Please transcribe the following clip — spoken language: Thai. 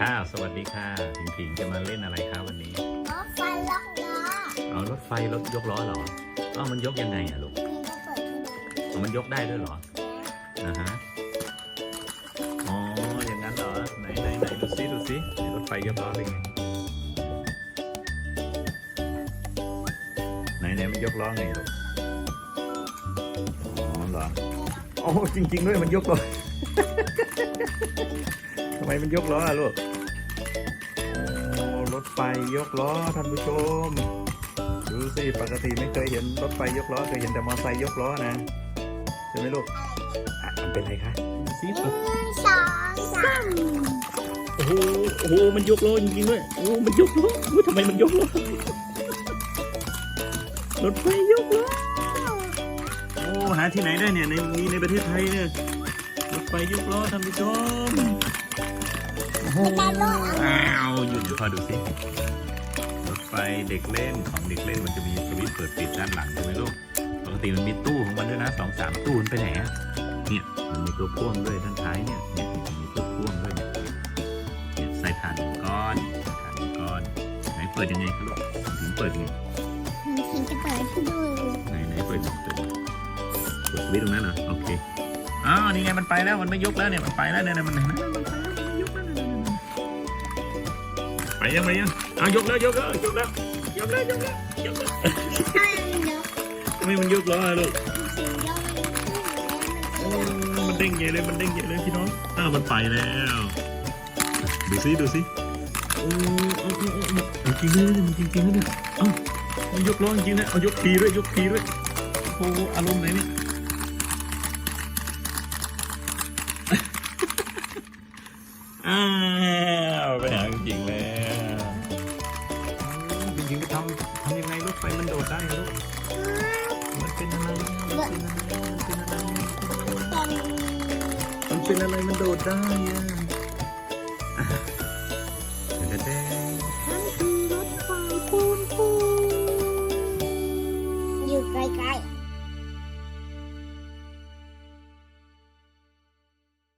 ค่ะ สวัสดีค่ะผิงผิงจะมาเล่นอะไรคะวันนี้ รถไฟล็อกล้อเอารถไฟรถยกล้อเหรออ้าวมันยกยังไงอะลูกมีก็เปิดให้ดูเอามันยกได้ด้วยเหรอนะฮะ อ๋อ อย่างนั้นเหรอ ไหนไหนไหนดูซิดูซิไหนรถไฟยกล้อเป็นไง ไหนไหนมันยกล้อไงลูก อ๋อเหรอโอ้จริง ๆ ด้วยมันยกล้อ ทำไมมันยกล้ออะลูกโอ้รถไฟยกล้อท่านผู้ชม ดูสิปกติไม่เคยเห็นรถไฟยกล้อเคยเห็นแต่มอเตอร์ไซค์ยกล้อนะใช่ไหมลูกอะมันเป็นไรคะดูสิหนึ่งสองสามโอ้โหโอ้โหมันยกล้อจริงๆด้วยโอ้โหมันยกล้อโอ้ทำไมมันยกล้อรถไฟยกล้อโอ้หาที่ไหนได้เนี่ยในมีในประเทศไทยเนี่ยรถไฟยกล้อท่านผู้ชม โอ้โหอ้าวหยุดเดี๋ยวพอดูสิรถไฟเด็กเล่นของเด็กเล่นมันจะมีสวิตช์เปิดปิดด้านหลังใช่ไหมลูกปกติมันมีตู้ของมันด้วยนะสองสามตู้มันไปไหนอะเนี่ยมันมีตัวพ่วงด้วยด้านท้ายเนี่ยเนี่ยมันมีตัวพ่วงด้วยเนี่ยเนี่ยใส่ถ่านหนึ่งก้อนถ่านหนึ่งก้อนไหนเปิดยังไงครับลูกถึงเปิดยังไงถึงจะเปิดให้ดูไหนไหนเปิดเปิดเปิดสวิตช์ตรงนั้นเหรอโอเคอ้าวนี่ไงมันไปแล้วมันไม่ยกแล้วเนี่ยมันไปแล้วเนี่ยเนี่ยมัน ไปยังไปยังอายกแล้วยกแล้วยกแล้วยกแล้วยกแล้วยกแล้วถ้ามันยกทำไมมันยกล้ออะลูกสิ่งยกมันมันเด้งใหญ่เลยมันเด้งใหญ่เลยพี่น้องอ้าวมันไปแล้ว ดูซิดูซิโอ้โอ้โอ้โอ้จริงเลยจริงจริงเลยเอ้ามันยกล้อจริงนะเอายกทีด้วยยกทีด้วยโอ้โหอารมณ์ไหนเนี่ยอ้า กิ่งแล้วจริงๆก็ทำทำยังไงรถไฟมันโดดได้ลูกมันเป็นอะไรมันเป็นอะไรมันเป็นอะไรมันเป็นอะไรมันโดดได้อะเด็ดเด็ด